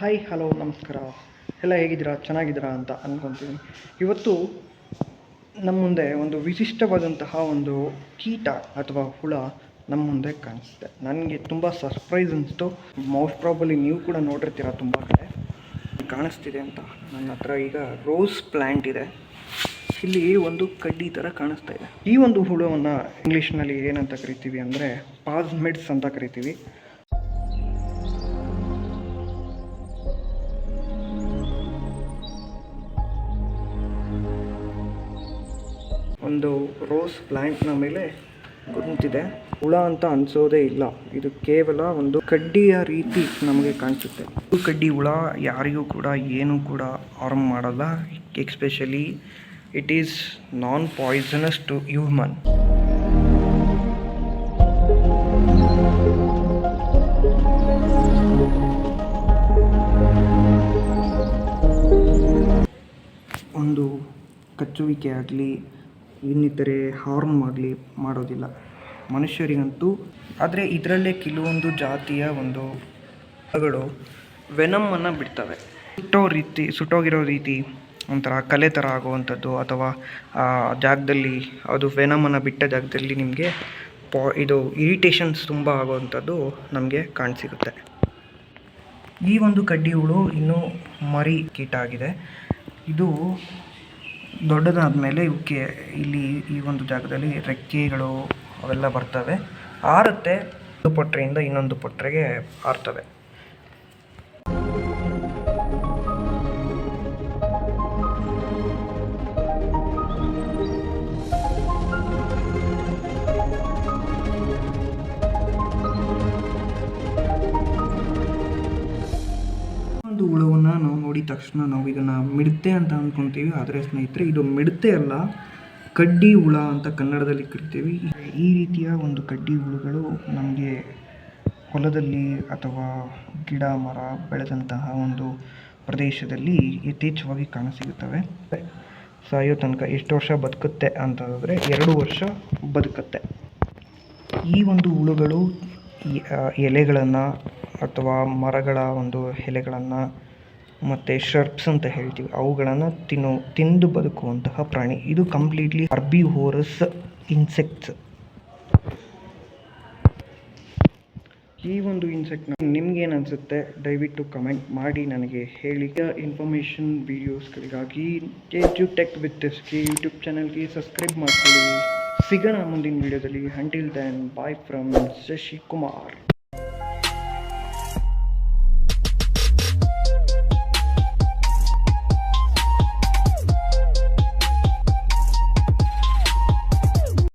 Hi hello ನಮಸ್ಕಾರ. ಎಲ್ಲ ಹೇಗಿದ್ದೀರಾ? ಚೆನ್ನಾಗಿದ್ದೀರಾ ಅಂತ ಅಂದ್ಕೊತೀನಿ ಇವತ್ತು ನಮ್ಮ ಮುಂದೆ ಒಂದು ವಿಶಿಷ್ಟವಾದಂತಹ ಒಂದು ಕೀಟ ಅಥವಾ ಹುಳ ನಮ್ಮ ಮುಂದೆ ಕಾಣಿಸುತ್ತೆ. ನನಗೆ ತುಂಬ ಸರ್ಪ್ರೈಸ್ ಅನಿಸ್ತು. ಮೋಸ್ಟ್ ಪ್ರಾಬಲಿ ನೀವು ಕೂಡ ನೋಡಿರ್ತೀರ ತುಂಬ ಕಡೆ. ಕಾಣಿಸ್ತಿದೆ ಅಂತ ನನ್ನ ಹತ್ರ ಈಗ ರೋಸ್ ಪ್ಲ್ಯಾಂಟ್ ಇದೆ. ಇಲ್ಲಿ ಒಂದು ಕಡ್ಡಿ ಥರ ಕಾಣಿಸ್ತಾ ಇದೆ. ಈ ಒಂದು ಹುಳವನ್ನು ಇಂಗ್ಲೀಷ್ನಲ್ಲಿ ಏನಂತ ಕರಿತೀವಿ ಅಂದರೆ ಪಾಸ್ಮೆಡ್ಸ್ ಅಂತ ಕರಿತೀವಿ. ಒಂದು ರೋಸ್ ಪ್ಲ್ಯಾಂಟ್ನ ಮೇಲೆ ಕುಂತಿದೆ ಹುಳ ಅಂತ ಅನಿಸೋದೇ ಇಲ್ಲ. ಇದು ಕೇವಲ ಒಂದು ಕಡ್ಡಿಯ ರೀತಿ ನಮಗೆ ಕಾಣಿಸುತ್ತೆ. ಇದು ಕಡ್ಡಿ ಹುಳ ಯಾರಿಗೂ ಕೂಡ, ಏನೂ ಕೂಡ ಹಾರ್ಮ್ ಮಾಡಲ್ಲ. Especially it is non poisonous to human ಒಂದು ಕಚ್ಚುವಿಕೆ ಆಗಲಿ ಇನ್ನಿತರೆ ಹಾರ್ಮ್ ಆಗಲಿ ಮಾಡೋದಿಲ್ಲ. ಮನುಷ್ಯರಿಗಂತೂ ಆದರೆ ಇದರಲ್ಲೇ ಕೆಲವೊಂದು ಜಾತಿಯ ಒಂದು ಹುಳಗಳು ವೆನಮ್ಮನ್ನು ಬಿಡ್ತವೆ. ಸುಟ್ಟೋ ರೀತಿ, ಸುಟ್ಟೋಗಿರೋ ರೀತಿ ಒಂಥರ ಕಲೆ ಥರ ಆಗುವಂಥದ್ದು ಅಥವಾ, ಆ, ಜಾಗದಲ್ಲಿ ಅದು ವೆನಮನ್ನು ಬಿಟ್ಟ ಜಾಗದಲ್ಲಿ ನಿಮಗೆ ಪಾ, ಇದು ಇರಿಟೇಷನ್ಸ್ ತುಂಬ ಆಗುವಂಥದ್ದು ನಮಗೆ ಕಾಣಸಿಗುತ್ತೆ. ಈ ಒಂದು ಕಡ್ಡಿ ಹುಳು ಇನ್ನೂ ಮರಿ ಕೀಟ ಆಗಿದೆ ಇದು ದೊಡ್ಡದಾದ ಮೇಲೆ ಇವಕ್ಕೆ ಇಲ್ಲಿ ಈ ಒಂದು ಜಾಗದಲ್ಲಿ ರೆಕ್ಕೆಗಳು ಅವೆಲ್ಲ ಬರ್ತವೆ. ಹಾರುತ್ತೆ ಒಂದು ಪೊಟ್ರೆಯಿಂದ ಇನ್ನೊಂದು ಪೊಟ್ರೆಗೆ ಹಾರ್ತವೆ ಒಂದು ಹುಳವನ್ನು ನಾವು ನೋಡಿದ ತಕ್ಷಣ ನಾವು ಇದನ್ನು ಮಿಡತೆ ಅಂತ ಅಂದ್ಕೊತೀವಿ ಆದರೆ ಸ್ನೇಹಿತರೆ, ಇದು ಮಿಡತೆ ಅಲ್ಲ, ಕಡ್ಡಿ ಹುಳ ಅಂತ ಕನ್ನಡದಲ್ಲಿ ಕರಿತೀವಿ. ಈ ರೀತಿಯ ಒಂದು ಕಡ್ಡಿ ಹುಳುಗಳು ನಮಗೆ ಹೊಲದಲ್ಲಿ ಅಥವಾ ಗಿಡ, ಮರ ಬೆಳೆದಂತಹ ಒಂದು ಪ್ರದೇಶದಲ್ಲಿ ಯಥೇಚ್ಛವಾಗಿ ಕಾಣಸಿಗುತ್ತವೆ. ಸಾಯೋ ತನಕ ಎಷ್ಟು ವರ್ಷ ಬದುಕುತ್ತೆ ಅಂತಂದರೆ ಎರಡು ವರ್ಷ ಬದುಕುತ್ತೆ. ಈ ಒಂದು ಹುಳುಗಳು ಎಲೆಗಳನ್ನು ಅಥವಾ ಮರಗಳ ಒಂದು ಎಲೆಗಳನ್ನು ಮತ್ತು ಶರ್ಪ್ಸ್ ಅಂತ ಹೇಳ್ತೀವಿ. ಅವುಗಳನ್ನು ತಿನ್ನು, ತಿಂದು ಬದುಕುವಂತಹ ಪ್ರಾಣಿ. ಇದು ಕಂಪ್ಲೀಟ್ಲಿ ಅರ್ಬಿಹೋರಸ್ ಇನ್ಸೆಕ್ಟ್ಸ್ ಈ ಒಂದು ಇನ್ಸೆಕ್ಟ್ನ ನಿಮ್ಗೇನು ಅನಿಸುತ್ತೆ? ದಯವಿಟ್ಟು ಕಮೆಂಟ್ ಮಾಡಿ, ನನಗೆ ಹೇಳಿ. ಇನ್ಫಾರ್ಮೇಷನ್ ವೀಡಿಯೋಸ್ಗಳಿಗಾಗಿ ಜು ಟೆಕ್ ವಿತ್ ಎಸ್ಗೆ ಯೂಟ್ಯೂಬ್ ಚಾನಲ್ಗೆ ಸಬ್ಸ್ಕ್ರೈಬ್ ಮಾಡ್ಕೊಳ್ಳಿ. ಸಿಗೋಣ ಮುಂದಿನ ವೀಡಿಯೋದಲ್ಲಿ until then bye from Shashi Kumar